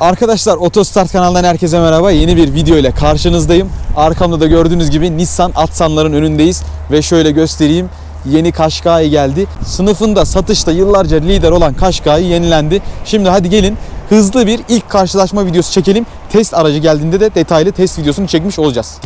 Arkadaşlar Otostart kanalından herkese merhaba. Yeni bir video ile karşınızdayım. Arkamda da gördüğünüz gibi Nissan Atsanların önündeyiz ve şöyle göstereyim. Yeni Qashqai geldi. Sınıfında satışta yıllarca lider olan Qashqai yenilendi. Şimdi hadi gelin hızlı bir ilk karşılaşma videosu çekelim. Test aracı geldiğinde de detaylı test videosunu çekmiş olacağız.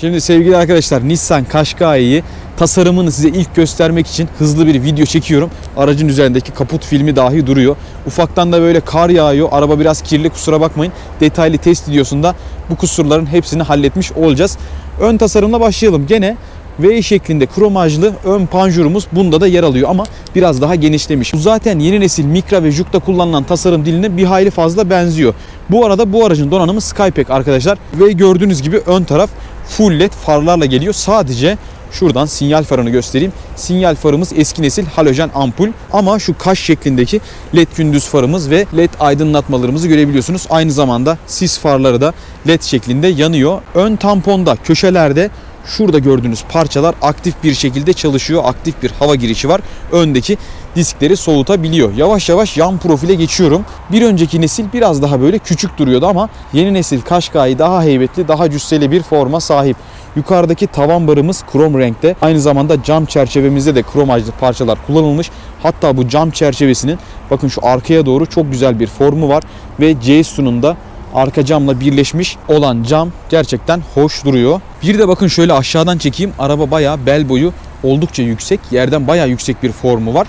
Şimdi sevgili arkadaşlar Nissan Qashqai'yi tasarımını size ilk göstermek için hızlı bir video çekiyorum. Aracın üzerindeki kaput filmi dahi duruyor. Ufaktan da böyle kar yağıyor. Araba biraz kirli kusura bakmayın. Detaylı test videosunda bu kusurların hepsini halletmiş olacağız. Ön tasarımla başlayalım. Gene V şeklinde kromajlı ön panjurumuz bunda da yer alıyor ama biraz daha genişlemiş. Bu zaten yeni nesil Micra ve Juke'da kullanılan tasarım diline bir hayli fazla benziyor. Bu arada bu aracın donanımı Skypack arkadaşlar ve gördüğünüz gibi ön taraf full led farlarla geliyor. Sadece Şuradan sinyal farını göstereyim. Sinyal farımız eski nesil halojen ampul ama şu kaş şeklindeki led gündüz farımız ve led aydınlatmalarımızı görebiliyorsunuz. Aynı zamanda sis farları da led şeklinde yanıyor. Ön tamponda köşelerde Şurada gördüğünüz parçalar aktif bir şekilde çalışıyor. Aktif bir hava girişi var. Öndeki diskleri soğutabiliyor. Yavaş yavaş yan profile geçiyorum. Bir önceki nesil biraz daha böyle küçük duruyordu ama yeni nesil Qashqai daha heybetli, daha cüsseli bir forma sahip. Yukarıdaki tavan barımız krom renkte. Aynı zamanda cam çerçevemizde de kromajlı parçalar kullanılmış. Hatta bu cam çerçevesinin bakın şu arkaya doğru çok güzel bir formu var ve C sunumda arka camla birleşmiş olan cam gerçekten hoş duruyor. Bir de bakın şöyle aşağıdan çekeyim. Araba bayağı bel boyu oldukça yüksek. Yerden bayağı yüksek bir formu var.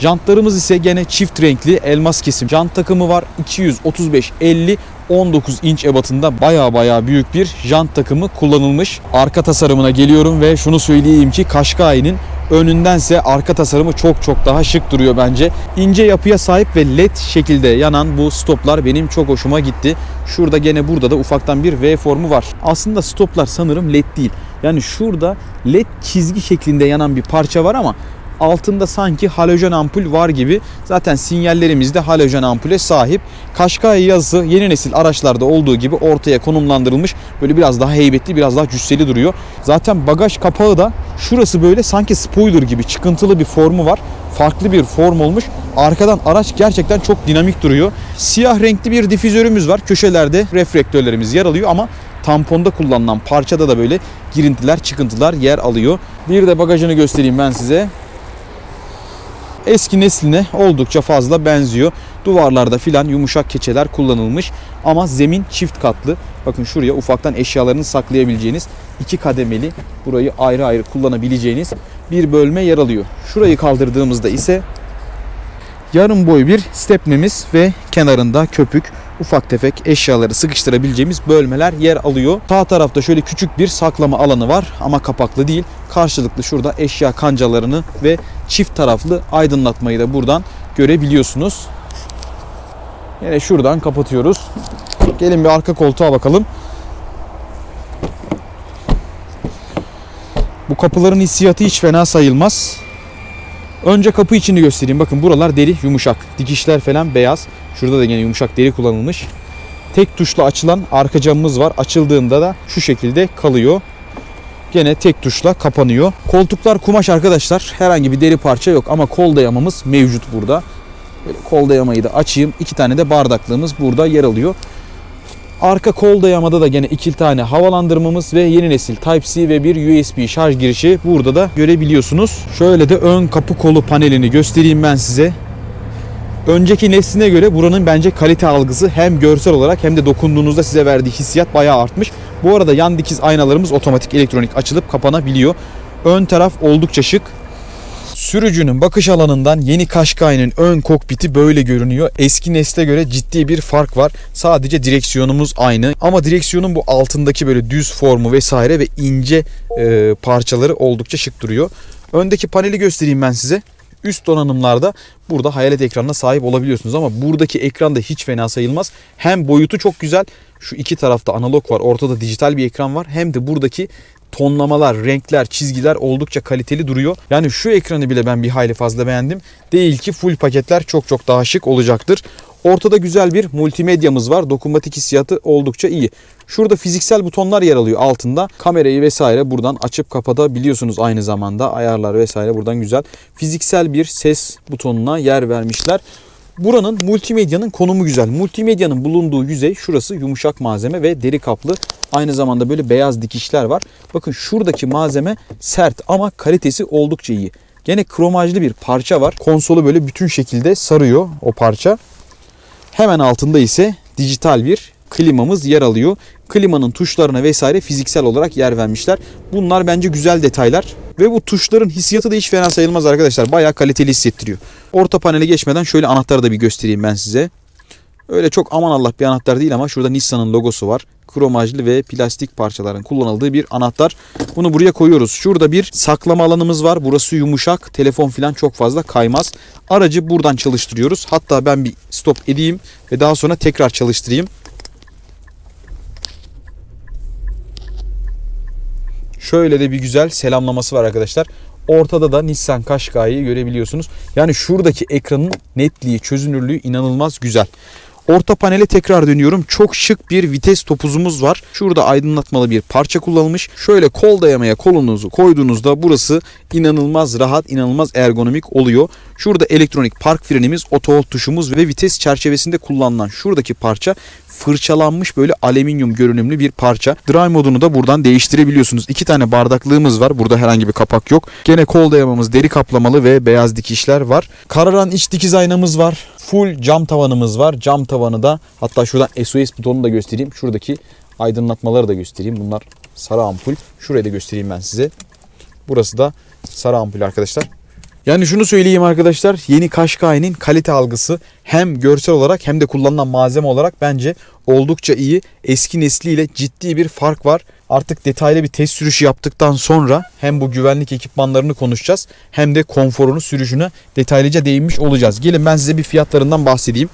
Jantlarımız ise gene çift renkli elmas kesim jant takımı var. 235 50 19 inç ebatında baya baya büyük bir jant takımı kullanılmış. Arka tasarımına geliyorum ve şunu söyleyeyim ki Qashqai'nin önündense arka tasarımı çok çok daha şık duruyor bence. İnce yapıya sahip ve led şekilde yanan bu stoplar benim çok hoşuma gitti. Şurada gene burada da ufaktan bir V formu var. Aslında stoplar sanırım led değil. Yani şurada led çizgi şeklinde yanan bir parça var ama altında sanki halojen ampul var gibi. Zaten sinyallerimiz de halojen ampule sahip. Qashqai yazısı yeni nesil araçlarda olduğu gibi ortaya konumlandırılmış. Böyle biraz daha heybetli, biraz daha cüsseli duruyor. Zaten bagaj kapağı da şurası böyle sanki spoiler gibi çıkıntılı bir formu var. Farklı bir form olmuş. Arkadan araç gerçekten çok dinamik duruyor. Siyah renkli bir difüzörümüz var. Köşelerde reflektörlerimiz yer alıyor ama tamponda kullanılan parçada da böyle girintiler, çıkıntılar yer alıyor. Bir de bagajını göstereyim ben size eski nesline oldukça fazla benziyor. Duvarlarda filan yumuşak keçeler kullanılmış ama zemin çift katlı. Bakın şuraya ufaktan eşyalarını saklayabileceğiniz iki kademeli burayı ayrı ayrı kullanabileceğiniz bir bölme yer alıyor. Şurayı kaldırdığımızda ise yarım boy bir stepnemiz ve kenarında köpük ufak tefek eşyaları sıkıştırabileceğimiz bölmeler yer alıyor. Sağ tarafta şöyle küçük bir saklama alanı var ama kapaklı değil. Karşılıklı şurada eşya kancalarını ve çift taraflı aydınlatmayı da buradan görebiliyorsunuz. Yine şuradan kapatıyoruz. Gelin bir arka koltuğa bakalım. Bu kapıların hissiyatı hiç fena sayılmaz. Önce kapı içini göstereyim. Bakın buralar deri yumuşak. Dikişler falan beyaz. Şurada da yine yumuşak deri kullanılmış. Tek tuşla açılan arka camımız var. Açıldığında da şu şekilde kalıyor. Gene tek tuşla kapanıyor. Koltuklar kumaş arkadaşlar. Herhangi bir deri parça yok ama kol dayamamız mevcut burada. Böyle kol dayamayı da açayım. İki tane de bardaklığımız burada yer alıyor. Arka kol dayamada da gene iki tane havalandırmamız ve yeni nesil Type-C ve bir USB şarj girişi burada da görebiliyorsunuz. Şöyle de ön kapı kolu panelini göstereyim ben size. Önceki nesline göre buranın bence kalite algısı hem görsel olarak hem de dokunduğunuzda size verdiği hissiyat bayağı artmış. Bu arada yan dikiz aynalarımız otomatik elektronik açılıp kapanabiliyor. Ön taraf oldukça şık. Sürücünün bakış alanından yeni Qashqai'nin ön kokpiti böyle görünüyor. Eski nesle göre ciddi bir fark var. Sadece direksiyonumuz aynı ama direksiyonun bu altındaki böyle düz formu vesaire ve ince e, parçaları oldukça şık duruyor. Öndeki paneli göstereyim ben size. Üst donanımlarda burada hayalet ekranına sahip olabiliyorsunuz ama buradaki ekran da hiç fena sayılmaz. Hem boyutu çok güzel. Şu iki tarafta analog var, ortada dijital bir ekran var. Hem de buradaki tonlamalar, renkler, çizgiler oldukça kaliteli duruyor. Yani şu ekranı bile ben bir hayli fazla beğendim. Değil ki full paketler çok çok daha şık olacaktır. Ortada güzel bir multimedyamız var. Dokunmatik hissiyatı oldukça iyi. Şurada fiziksel butonlar yer alıyor altında. Kamerayı vesaire buradan açıp kapatabiliyorsunuz aynı zamanda. Ayarlar vesaire buradan güzel. Fiziksel bir ses butonuna yer vermişler. Buranın multimedyanın konumu güzel. Multimedyanın bulunduğu yüzey şurası yumuşak malzeme ve deri kaplı. Aynı zamanda böyle beyaz dikişler var. Bakın şuradaki malzeme sert ama kalitesi oldukça iyi. Gene kromajlı bir parça var. Konsolu böyle bütün şekilde sarıyor o parça. Hemen altında ise dijital bir klimamız yer alıyor. Klimanın tuşlarına vesaire fiziksel olarak yer vermişler. Bunlar bence güzel detaylar. Ve bu tuşların hissiyatı da hiç fena sayılmaz arkadaşlar. Bayağı kaliteli hissettiriyor. Orta panele geçmeden şöyle anahtarı da bir göstereyim ben size. Öyle çok aman Allah bir anahtar değil ama şurada Nissan'ın logosu var. Kromajlı ve plastik parçaların kullanıldığı bir anahtar. Bunu buraya koyuyoruz. Şurada bir saklama alanımız var. Burası yumuşak. Telefon falan çok fazla kaymaz. Aracı buradan çalıştırıyoruz. Hatta ben bir stop edeyim ve daha sonra tekrar çalıştırayım. Şöyle de bir güzel selamlaması var arkadaşlar. Ortada da Nissan Qashqai'yi görebiliyorsunuz. Yani şuradaki ekranın netliği, çözünürlüğü inanılmaz güzel. Orta panele tekrar dönüyorum. Çok şık bir vites topuzumuz var. Şurada aydınlatmalı bir parça kullanılmış. Şöyle kol dayamaya kolunuzu koyduğunuzda burası inanılmaz rahat, inanılmaz ergonomik oluyor. Şurada elektronik park frenimiz, oto tuşumuz ve vites çerçevesinde kullanılan şuradaki parça fırçalanmış böyle alüminyum görünümlü bir parça. Dry modunu da buradan değiştirebiliyorsunuz. İki tane bardaklığımız var. Burada herhangi bir kapak yok. Gene kol dayamamız deri kaplamalı ve beyaz dikişler var. Kararan iç dikiz aynamız var. Full cam tavanımız var. Cam tavanı da hatta şuradan SOS butonunu da göstereyim. Şuradaki aydınlatmaları da göstereyim. Bunlar sarı ampul. Şurayı da göstereyim ben size. Burası da sarı ampul arkadaşlar. Yani şunu söyleyeyim arkadaşlar. Yeni Qashqai'nin kalite algısı hem görsel olarak hem de kullanılan malzeme olarak bence oldukça iyi. Eski nesliyle ciddi bir fark var. Artık detaylı bir test sürüşü yaptıktan sonra hem bu güvenlik ekipmanlarını konuşacağız hem de konforunu sürüşüne detaylıca değinmiş olacağız. Gelin ben size bir fiyatlarından bahsedeyim.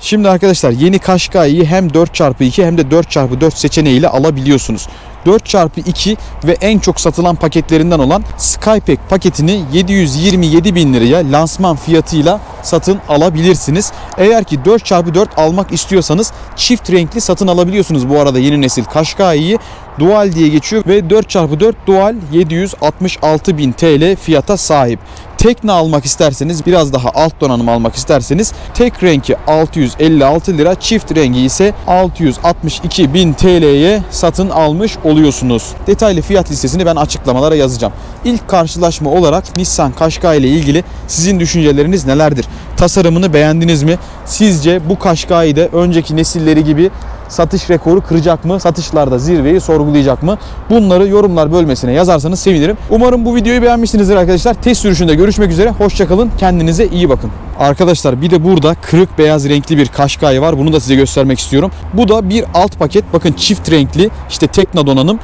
Şimdi arkadaşlar yeni Qashqai'yi hem 4x2 hem de 4x4 seçeneğiyle alabiliyorsunuz. 4x2 ve en çok satılan paketlerinden olan Skypack paketini 727 bin liraya lansman fiyatıyla satın alabilirsiniz. Eğer ki 4x4 almak istiyorsanız çift renkli satın alabiliyorsunuz bu arada yeni nesil Qashqai'yi. Dual diye geçiyor ve 4x4 Dual 766 bin TL fiyata sahip. Tekne almak isterseniz biraz daha alt donanım almak isterseniz tek renki 656 lira çift rengi ise 662 bin TL'ye satın almış oluyorsunuz. Detaylı fiyat listesini ben açıklamalara yazacağım. İlk karşılaşma olarak Nissan Qashqai ile ilgili sizin düşünceleriniz nelerdir? Tasarımını beğendiniz mi? Sizce bu Qashqai de önceki nesilleri gibi satış rekoru kıracak mı? Satışlarda zirveyi sorgulayacak mı? Bunları yorumlar bölmesine yazarsanız sevinirim. Umarım bu videoyu beğenmişsinizdir arkadaşlar. Test sürüşünde görüşmek üzere. Hoşçakalın. Kendinize iyi bakın. Arkadaşlar bir de burada kırık beyaz renkli bir Qashqai var. Bunu da size göstermek istiyorum. Bu da bir alt paket. Bakın çift renkli işte Tekna donanım.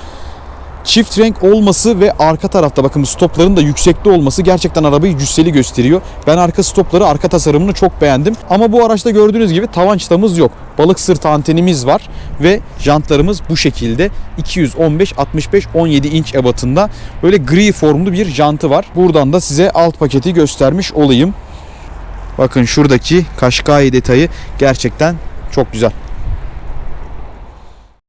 Çift renk olması ve arka tarafta bakın stopların da yüksekte olması gerçekten arabayı cüsseli gösteriyor. Ben arka stopları, arka tasarımını çok beğendim. Ama bu araçta gördüğünüz gibi tavan çıtamız yok. Balık sırtı antenimiz var ve jantlarımız bu şekilde 215 65 17 inç ebatında böyle gri formlu bir jantı var. Buradan da size alt paketi göstermiş olayım. Bakın şuradaki Qashqai detayı gerçekten çok güzel.